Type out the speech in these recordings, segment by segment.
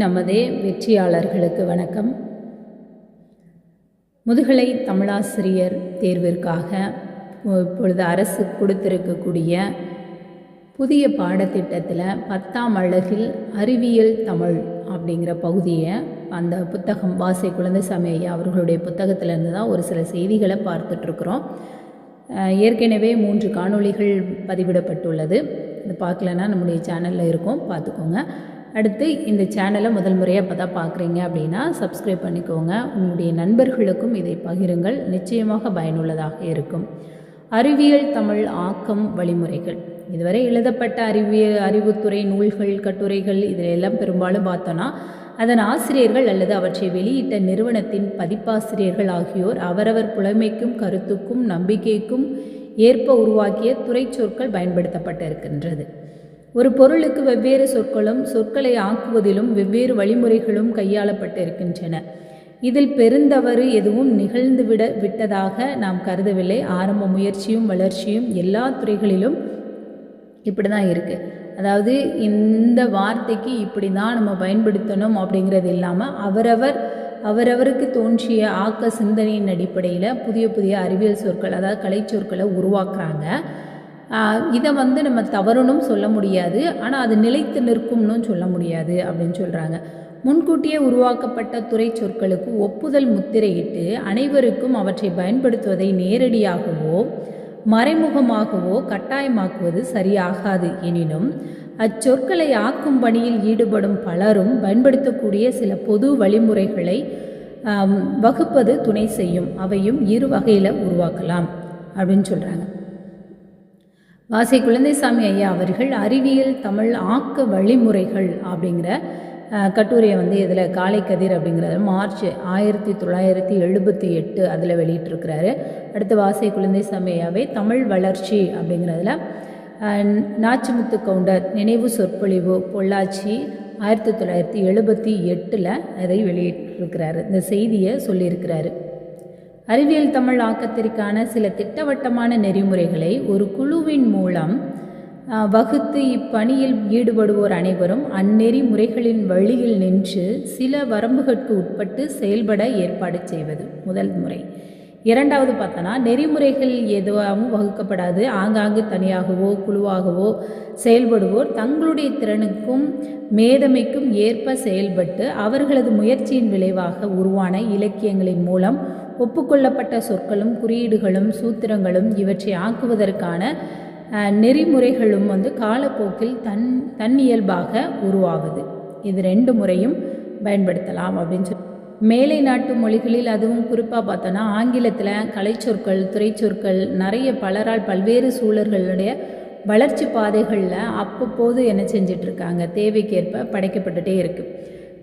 நமதே வெற்றியாளர்களுக்கு வணக்கம். முதுகலை தமிழாசிரியர் தேர்விற்காக இப்பொழுது அரசு கொடுத்திருக்கக்கூடிய புதிய பாடத்திட்டத்தில் பத்தாம் அழகில் அறிவியல் தமிழ் அப்படிங்கிற பகுதியை அந்த புத்தகம் வாசை குழந்தை ஐயா அவர்களுடைய புத்தகத்திலேருந்து தான் ஒரு சில செய்திகளை பார்த்துட்ருக்குறோம். ஏற்கனவே மூன்று காணொளிகள் பதிவிடப்பட்டுள்ளது. இது பார்க்கலன்னா நம்முடைய சேனலில் இருக்கும். பார்த்துக்கோங்க. அடுத்து இந்த சேனலை முதல் முறையாக இப்போ தான் பார்க்குறீங்க அப்படின்னா சப்ஸ்கிரைப் பண்ணிக்கோங்க. உங்களுடைய நண்பர்களுக்கும் இதை பகிருங்கள். நிச்சயமாக பயனுள்ளதாக இருக்கும். அறிவியல் தமிழ் ஆக்கம் வழிமுறைகள். இதுவரை எழுதப்பட்ட அறிவியல் அறிவுத்துறை நூல்கள் கட்டுரைகள் இதில் எல்லாம் பெரும்பாலும் பார்த்தோன்னா அதன் ஆசிரியர்கள் அல்லது அவற்றை வெளியிட்ட நிறுவனத்தின் பதிப்பாசிரியர்கள் ஆகியோர் அவரவர் புலமைக்கும் கருத்துக்கும் நம்பிக்கைக்கும் ஏற்ப உருவாக்கிய துறை சொற்கள் பயன்படுத்தப்பட்டிருக்கின்றது. ஒரு பொருளுக்கு வெவ்வேறு சொற்களும் சொற்களை ஆக்குவதிலும் வெவ்வேறு வழிமுறைகளும் கையாளப்பட்டு இருக்கின்றன இதில் பெருந்தவறு எதுவும் நிகழ்ந்துவிட விட்டதாக நாம் கருதவில்லை. ஆரம்ப முயற்சியும் வளர்ச்சியும் எல்லா துறைகளிலும் இப்படி தான் இருக்குது அதாவது இந்த வார்த்தைக்கு இப்படி தான் நம்ம பயன்படுத்தணும் அப்படிங்கிறது இல்லாமல் அவரவர் அவரவருக்கு தோன்றிய ஆக்க சிந்தனையின் அடிப்படையில் புதிய புதிய அறிவியல் சொற்கள் அதாவது கலை சொற்களை உருவாக்குறாங்க. இதை வந்து நம்ம தவறுனும் சொல்ல முடியாது. ஆனால் அது நிலைத்து நிற்கும்னு சொல்ல முடியாது அப்படின்னு சொல்கிறாங்க முன்கூட்டியே உருவாக்கப்பட்ட துறை சொற்களுக்கு ஒப்புதல் முத்திரையிட்டு அனைவருக்கும் அவற்றை பயன்படுத்துவதை நேரடியாகவோ மறைமுகமாகவோ கட்டாயமாக்குவது சரியாகாது. எனினும் அச்சொற்களை ஆக்கும் பணியில் ஈடுபடும் பலரும் பயன்படுத்தக்கூடிய சில பொது வழிமுறைகளை வகுப்பது துணை செய்யும். அவையும் இரு வகையில் உருவாக்கலாம் அப்படின்னு சொல்கிறாங்க வாசை குழந்தைசாமி ஐயா அவர்கள் அறிவியல் தமிழ் ஆக்க வழிமுறைகள் அப்படிங்கிற கட்டுரையை வந்து இதில் காலை கதிர் அப்படிங்கிறது மார்ச் ஆயிரத்தி தொள்ளாயிரத்தி எழுபத்தி எட்டு அதில் வெளியிட்டிருக்கிறாரு. அடுத்து வாசை குழந்தைசாமி ஐயாவே தமிழ் வளர்ச்சி அப்படிங்கிறதுல நாச்சிமுத்து கவுண்டர் நினைவு சொற்பொழிவு பொள்ளாச்சி ஆயிரத்தி தொள்ளாயிரத்தி எழுபத்தி எட்டில் அதை வெளியிட்டிருக்கிறாரு. இந்த செய்தியை சொல்லியிருக்கிறாரு. அறிவியல் தமிழ் ஆக்கத்திற்கான சில திட்டவட்டமான நெறிமுறைகளை ஒரு குழுவின் மூலம் வகுத்து இப்பணியில் ஈடுபடுவோர் அனைவரும் அந்நெறிமுறைகளின் வழியில் நின்று சில வரம்புகளுக்கு உட்பட்டு செயல்பட ஏற்பாடு செய்வது முதல் முறை. இரண்டாவது பார்த்தோன்னா நெறிமுறைகள் எதுவாகவும் வகுக்கப்படாது. ஆங்காங்கு தனியாகவோ குழுவாகவோ செயல்படுவோர் தங்களுடைய திறனுக்கும் மேதமைக்கும் ஏற்ப செயல்பட்டு அவர்களது முயற்சியின் விளைவாக உருவான இலக்கியங்களின் மூலம் ஒப்புக்கொள்ளப்பட்ட சொற்களும் குறியீடுகளும் சூத்திரங்களும் இவற்றை ஆக்குவதற்கான நெறிமுறைகளும் வந்து காலப்போக்கில் தன் தன்னியல்பாக உருவாகுது இது ரெண்டு முறையும் பயன்படுத்தலாம் அப்படின்னு சொல்லி மேலை நாட்டு மொழிகளில் அதுவும் குறிப்பாக பார்த்தோன்னா ஆங்கிலத்தில் கலைச்சொற்கள் துறைச்சொற்கள் நிறைய பலரால் பல்வேறு சூழல்களுடைய வளர்ச்சி பாதைகளில் அப்பப்போது என்ன செஞ்சிட்ருக்காங்க தேவைக்கேற்ப படைக்கப்பட்டுட்டே இருக்குது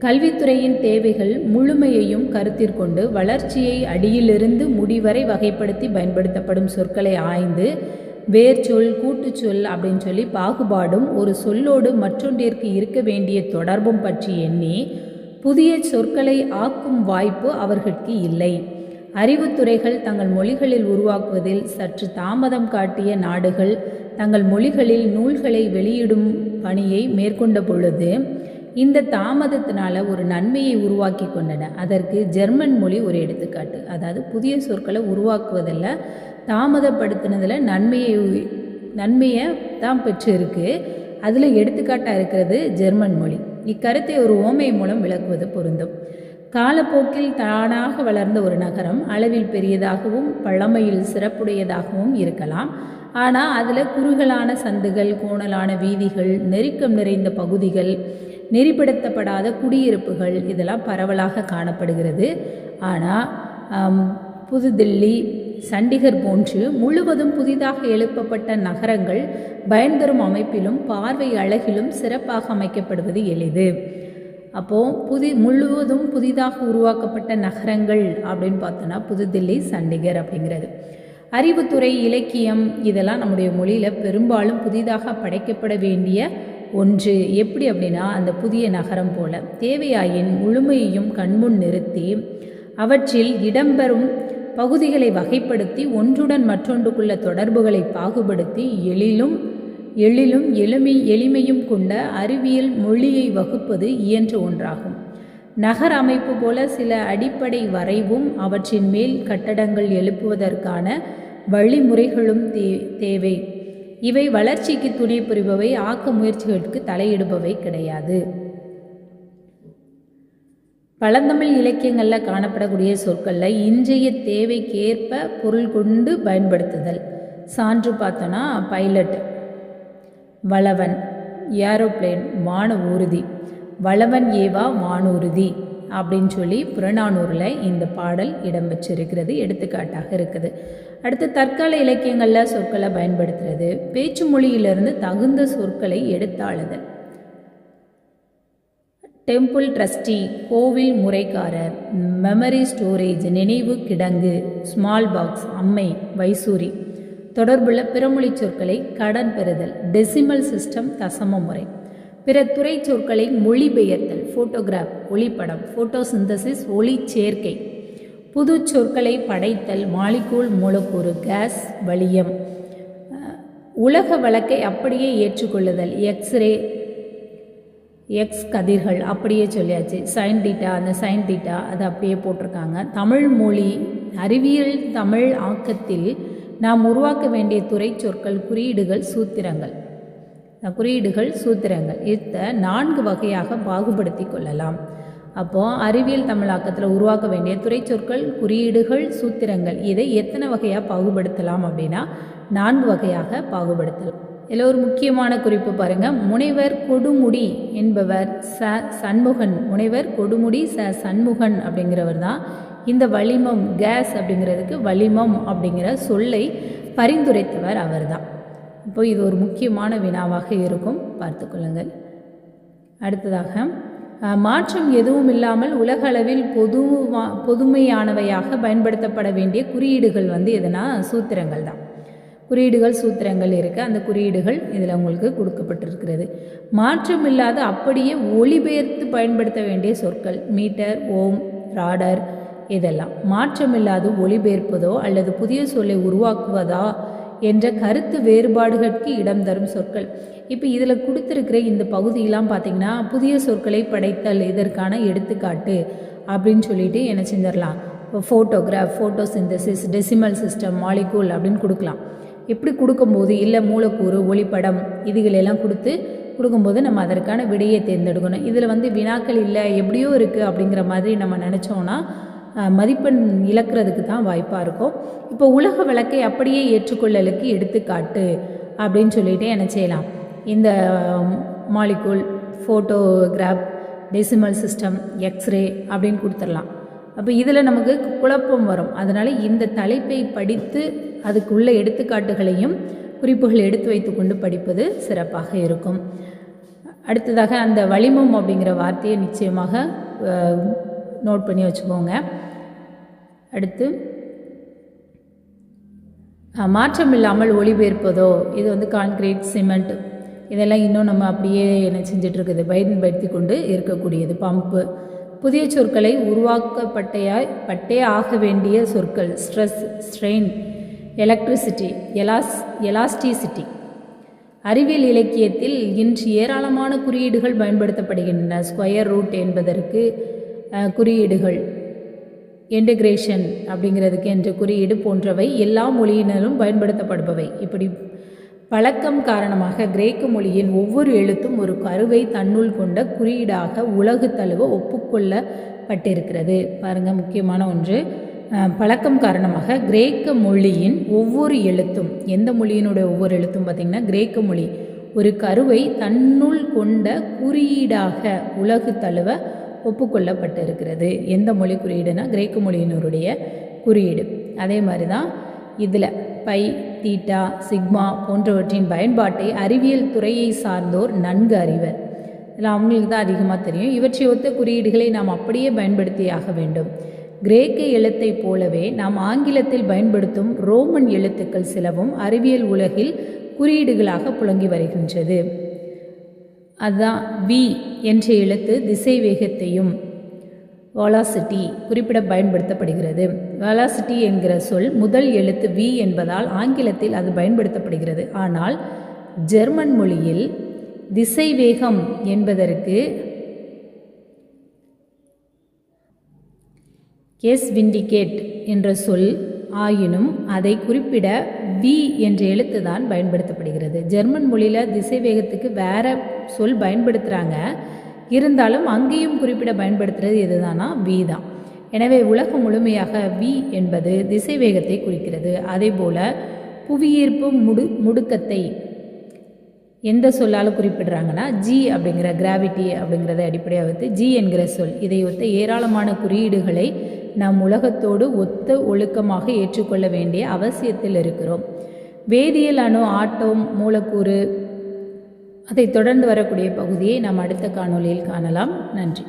கல்வித்துறையின் தேவைகள் முழுமையையும் கருத்திற்கொண்டு வளர்ச்சியை அடியிலிருந்து முடிவரை வகைப்படுத்தி பயன்படுத்தப்படும் சொற்களை ஆய்ந்து வேர்ச்சொல் கூட்டுச்சொல் அப்படின்னு சொல்லி பாகுபாடும் ஒரு சொல்லோடு மற்றொன்றிற்கு இருக்க வேண்டிய தொடர்பும் பற்றி எண்ணி புதிய சொற்களை ஆக்கும் வாய்ப்பு அவர்களுக்கு இல்லை. அறிவுத்துறைகள் தங்கள் மொழிகளில் உருவாக்குவதில் சற்று தாமதம் காட்டிய நாடுகள் தங்கள் மொழிகளில் நூல்களை வெளியிடும் பணியை மேற்கொண்ட பொழுது இந்த தாமதத்தினால ஒரு நன்மையை உருவாக்கி கொண்டன. அதற்கு ஜெர்மன் மொழி ஒரு எடுத்துக்காட்டு. அதாவது புதிய சொற்களை உருவாக்குவதில் தாமதப்படுத்தினதில் நன்மையை நன்மையை தான் பெற்றிருக்கு. அதில் எடுத்துக்காட்டாக இருக்கிறது ஜெர்மன் மொழி. இக்கருத்தை ஒரு ஓமை மூலம் விளக்குவது பொருந்தும். காலப்போக்கில் தானாக வளர்ந்த ஒரு நகரம் அளவில் பெரியதாகவும் பழமையில் சிறப்புடையதாகவும் இருக்கலாம். ஆனால் அதில் குறுகலான சந்துகள் கோணலான வீதிகள் நெருக்கம் நிறைந்த பகுதிகள் நெறிப்படுத்தப்படாத குடியிருப்புகள் இதெல்லாம் பரவலாக காணப்படுகிறது. ஆனால் புதுதில்லி சண்டிகர் போன்று முழுவதும் புதிதாக எழுப்பப்பட்ட நகரங்கள் பயன்தரும் அமைப்பிலும் பார்வை அழகிலும் சிறப்பாக அமைக்கப்படுவது எளிது. அப்போது புதி முழுவதும் புதிதாக உருவாக்கப்பட்ட நகரங்கள் அப்படின்னு பார்த்தோன்னா புதுதில்லி சண்டிகர் அப்படிங்கிறது. அறிவுத்துறை இலக்கியம் இதெல்லாம் நம்முடைய மொழியில் பெரும்பாலும் புதிதாக படைக்கப்பட வேண்டிய ஒன்று எப்படி அப்படின்னா அந்த புதிய நகரம் போல. தேவையாயின் முழுமையையும் கண்முன் நிறுத்தி அவற்றில் இடம்பெறும் பகுதிகளை வகைப்படுத்தி ஒன்றுடன் மற்றொன்றுக்குள்ள தொடர்புகளை பாகுபடுத்தி எழிலும் எழிலும் எளிமை எளிமையும் கொண்ட அறிவியல் மொழியை வகுப்பது இயன்ற ஒன்றாகும். நகர அமைப்பு போல சில அடிப்படை வரைவும் அவற்றின் மேல் கட்டடங்கள் எழுப்புவதற்கான வழிமுறைகளும் தே தேவை. இவை வளர்ச்சிக்கு துணை புரிபவை ஆக்க முயற்சிகளுக்கு தலையிடுபவை கிடையாது. பழந்தமிழ் இலக்கியங்களில் காணப்படக்கூடிய சொற்களில் இன்றைய தேவைக்கேற்ப பொருள் கொண்டு பயன்படுத்துதல். சான்று பார்த்தோன்னா பைலட் வளவன் ஏரோப்ளேன் வான ஊர்தி வளவன் ஏவா வானூர்தி அப்படின்னு சொல்லி புறநானூரில் இந்த பாடல் இடம்பெற்றிருக்கிறது எடுத்துக்காட்டாக இருக்குது. அடுத்து தற்கால இலக்கியங்களில் சொற்களை பயன்படுத்துறது. பேச்சு மொழியிலிருந்து தகுந்த சொற்களை எடுத்தாளுதல் டெம்பிள் ட்ரஸ்டி கோவில் முறைக்காரர் மெமரி ஸ்டோரேஜ் நினைவு கிடங்கு ஸ்மால் பாக்ஸ் அம்மை வைசூரி. தொடர்புள்ள பிறமொழி சொற்களை கடன் பெறுதல் டெசிமல் சிஸ்டம் தசம முறை. பிற துறை சொற்களை மொழிபெயர்த்தல் ஃபோட்டோகிராஃப் ஒளிப்படம் ஃபோட்டோசிந்தசிஸ் ஒளி சேர்க்கை புது சொற்களை படைத்தல் மாலிகூல் மூலக்கூறு கேஸ் வலியம். உலக வழக்கை அப்படியே ஏற்றுக்கொள்ளுதல். எக்ஸ்ரே எக்ஸ் கதிர்கள் அப்படியே சொல்லியாச்சு. சைன் டீட்டா அந்த சைன் டீட்டா அதை அப்படியே போட்டிருக்காங்க. தமிழ் மொழி அறிவியல் தமிழ் ஆக்கத்தில் நாம் உருவாக்க வேண்டிய துறை சொற்கள் குறியீடுகள் சூத்திரங்கள். குறியீடுகள் சூத்திரங்கள். இத்த நான்கு வகையாக பாகுபடுத்தி கொள்ளலாம். அப்போது அறிவியல் தமிழாக்கத்தில் உருவாக்க வேண்டிய துறைச்சொற்கள் குறியீடுகள் சூத்திரங்கள் இதை எத்தனை வகையாக பாகுபடுத்தலாம் அப்படின்னா நான்கு வகையாக பாகுபடுத்தலாம். இதில் ஒரு முக்கியமான குறிப்பு பாருங்கள் முனைவர் கொடுமுடி என்பவர் ச சண்முகன். முனைவர் கொடுமுடி ச சண்முகன் அப்படிங்கிறவர் தான் இந்த வளிமம் கேஸ் அப்படிங்கிறதுக்கு வளிமம் அப்படிங்கிற சொல்லை பரிந்துரைத்தவர் அவர் தான். இப்போ இது ஒரு முக்கியமான வினாவாக இருக்கும். பார்த்துக்கொள்ளுங்கள் அடுத்ததாக மாற்றம் எதுவும் இல்லாமல் உலகளவில் பொதுவா பொதுமையானவையாக பயன்படுத்தப்பட வேண்டிய குறியீடுகள் வந்து எதுனா சூத்திரங்கள் தான். குறியீடுகள் சூத்திரங்கள் இருக்குது அந்த குறியீடுகள் இதில் உங்களுக்கு கொடுக்கப்பட்டிருக்கிறது. மாற்றம் இல்லாத அப்படியே ஒளிபெயர்த்து பயன்படுத்த வேண்டிய சொற்கள் மீட்டர் ஓம் ராடர் இதெல்லாம். மாற்றமில்லாது ஒளிபெயர்ப்பதோ அல்லது புதிய சொல்லை உருவாக்குவதா என்ற கருத்து வேறுபாடுகளுக்கு இடம் தரும் சொற்கள். இப்போ இதில் கொடுத்துருக்கிற இந்த பகுதியெலாம் பார்த்திங்கன்னா புதிய சொற்களை படைத்தல் இதற்கான எடுத்துக்காட்டு அப்படின்னு சொல்லிட்டு என்ன செஞ்சிடலாம். இப்போ photograph photosynthesis decimal system molecule அப்படின்னு கொடுக்கலாம். எப்படி கொடுக்கும்போது இல்லை மூலக்கூறு ஒளிப்படம் இதுகளெல்லாம் கொடுத்து கொடுக்கும்போது நம்ம அதற்கான விடையை தேர்ந்தெடுக்கணும். இதில் வந்து வினாக்கள் இல்லை எப்படியோ இருக்குது அப்படிங்கிற மாதிரி நம்ம நினச்சோன்னா மதிப்பெண் இழக்கிறதுக்கு தான் வாய்ப்பாக இருக்கும். இப்போ உலக வழக்கை அப்படியே ஏற்றுக்கொள்ளலுக்கு எடுத்துக்காட்டு அப்படின்னு சொல்லிட்டு என்ன செய்யலாம். இந்த molecule photograph decimal system X ray அப்படின்னு கொடுத்துடலாம். அப்போ இதில் நமக்கு குழப்பம் வரும். அதனால் இந்த தலைப்பை படித்து அதுக்குள்ள எடுத்துக்காட்டுகளையும் குறிப்புகள் எடுத்து வைத்து கொண்டு படிப்பது சிறப்பாக இருக்கும். அடுத்ததாக அந்த வளிமம் அப்படிங்கிற வார்த்தையை நிச்சயமாக நோட் பண்ணி வச்சுக்கோங்க. அடுத்து மாற்றம் இல்லாமல் ஒளிபெயர்ப்பதோ இது வந்து கான்கிரீட் சிமெண்ட் இதெல்லாம் இன்னும் நம்ம அப்படியே என்ன செஞ்சிட்ருக்குது பயன்படுத்தி கொண்டு இருக்கக்கூடியது. பம்பு புதிய சொற்களை உருவாக்கப்பட்டையாய் பட்டே ஆக வேண்டிய சொற்கள் ஸ்ட்ரெஸ் ஸ்ட்ரெயின் எலக்ட்ரிசிட்டி எலாஸ் எலாஸ்டிசிட்டி அறிவியல் இலக்கியத்தில் இன்று ஏராளமான குறியீடுகள் பயன்படுத்தப்படுகின்றன. ஸ்கொயர் ரூட் என்பதற்கு குறியீடுகள். இன்டகிரேஷன் அப்படிங்கிறதுக்கு என்ற குறியீடு போன்றவை எல்லா மொழியினரும் பயன்படுத்தப்படுபவை. இப்படி பழக்கம் காரணமாக கிரேக்க மொழியின் ஒவ்வொரு எழுத்தும் ஒரு கருவை தன்னுள் கொண்ட குறியீடாக உலகு தழுவ ஒப்புக்கொள்ளப்பட்டிருக்கிறது. பாருங்கள் முக்கியமான ஒன்று. பழக்கம் காரணமாக கிரேக்க மொழியின் ஒவ்வொரு எழுத்தும் எந்த மொழியினுடைய ஒவ்வொரு எழுத்தும் பார்த்திங்கன்னா கிரேக்க மொழி ஒரு கருவை தன்னுள் கொண்ட குறியீடாக உலகு தழுவ ஒப்புக்கொள்ளப்பட்டிருக்கிறது. எந்த மொழி குறியீடுனா கிரேக்க மொழியினருடைய குறியீடு. அதே மாதிரி தான் இதில் பை தீட்டா சிக்மா போன்றவற்றின் பயன்பாட்டை அறிவியல் துறையை சார்ந்தோர் நன்கு அறிவர். இதில் அவங்களுக்கு தான் அதிகமாக தெரியும். இவற்றை ஒத்த குறியீடுகளை நாம் அப்படியே பயன்படுத்தியாக வேண்டும். கிரேக்க எழுத்தை போலவே நாம் ஆங்கிலத்தில் பயன்படுத்தும் ரோமன் எழுத்துக்கள் சிலவும் அறிவியல் உலகில் குறியீடுகளாக புழங்கி வருகின்றது. அதுதான் வி என்ற எழுத்து திசை வேகத்தையும் வாலாசிட்டி குறிப்பிட பயன்படுத்தப்படுகிறது. வாலாசிட்டி என்கிற சொல் முதல் எழுத்து வி என்பதால் ஆங்கிலத்தில் அது பயன்படுத்தப்படுகிறது. ஆனால் ஜெர்மன் மொழியில் திசைவேகம் என்பதற்கு எஸ் விண்டிகேட் என்ற சொல் ஆயினும் அதை குறிப்பிட வி என்ற எழுத்து தான் பயன்படுத்தப்படுகிறது. ஜெர்மன் மொழியில் திசைவேகத்துக்கு வேற சொல் பயன்படுத்துகிறாங்க இருந்தாலும் அங்கேயும் குறிப்பிட பயன்படுத்துறது எதுதானா? வி தான். எனவே உலகம் முழுமையாக வி என்பது திசைவேகத்தை குறிக்கிறது. அதே போல் புவியீர்ப்பு முடு முடுக்கத்தை எந்த சொல்லால் குறிப்பிடுறாங்கன்னா ஜி அப்படிங்கிற கிராவிட்டி அப்படிங்கிறத அடிப்படையாக வைத்து ஜி என்கிற சொல் இதை ஒத்த ஏராளமான குறியீடுகளை நாம் உலகத்தோடு ஒத்த ஒழுக்கமாக ஏற்றுக்கொள்ள வேண்டிய அவசியத்தில் இருக்கிறோம். வேதியியல் அணு ஆட்டம் மூலக்கூறு அதை தொடர்ந்து வரக்கூடிய பகுதியை நாம் அடுத்த காணொளியில் காணலாம். நன்றி.